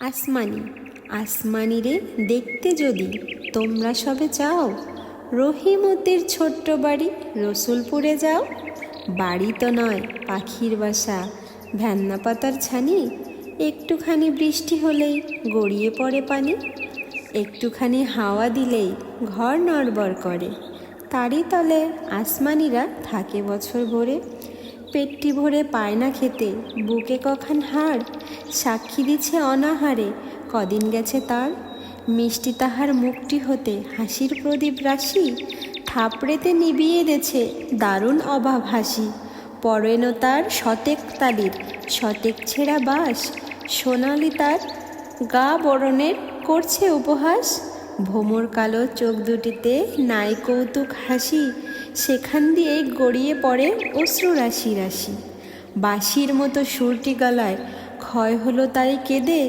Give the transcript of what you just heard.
আসমানি আসমানি রে দেখতে যদি তোমরা সবে চাও রহিমতির ছোট্ট বাড়ি রসুলপুরে যাও। বাড়ি তো নয়, পাখির বাসা। ভ্যান্না পাতার ছানি, একটুখানি বৃষ্টি হলেই গড়িয়ে পড়ে পানি। একটুখানি হাওয়া দিলেই ঘর নড়বড় করে। তারই তলে আসমানিরা থাকে বছর ভরে। পেটটি ভরে পায় না খেতে, বুকে কখান হাড়? সাক্ষী দিচ্ছে অনাহারে, কদিন গেছে তার? মিষ্টি তাহার মুখটি হতে হাসির প্রদীপ রাশি? থাপড়েতে নিবিয়ে দেছে দারুণ অভাব হাসি। পরেন তার শতেক তালির শতেক ছেঁড়া বাস সোনালি তার গা বরণের করছে উপহাস। ভোমর কালো চোখ দুটিতে নাই কৌতুক হাসি। সেখান দিয়ে গড়িয়ে পড়ে অশ্রু রাশি রাশি। বাঁশির মতো সুরটি গলায়, ক্ষয় হলো তাই কেঁদে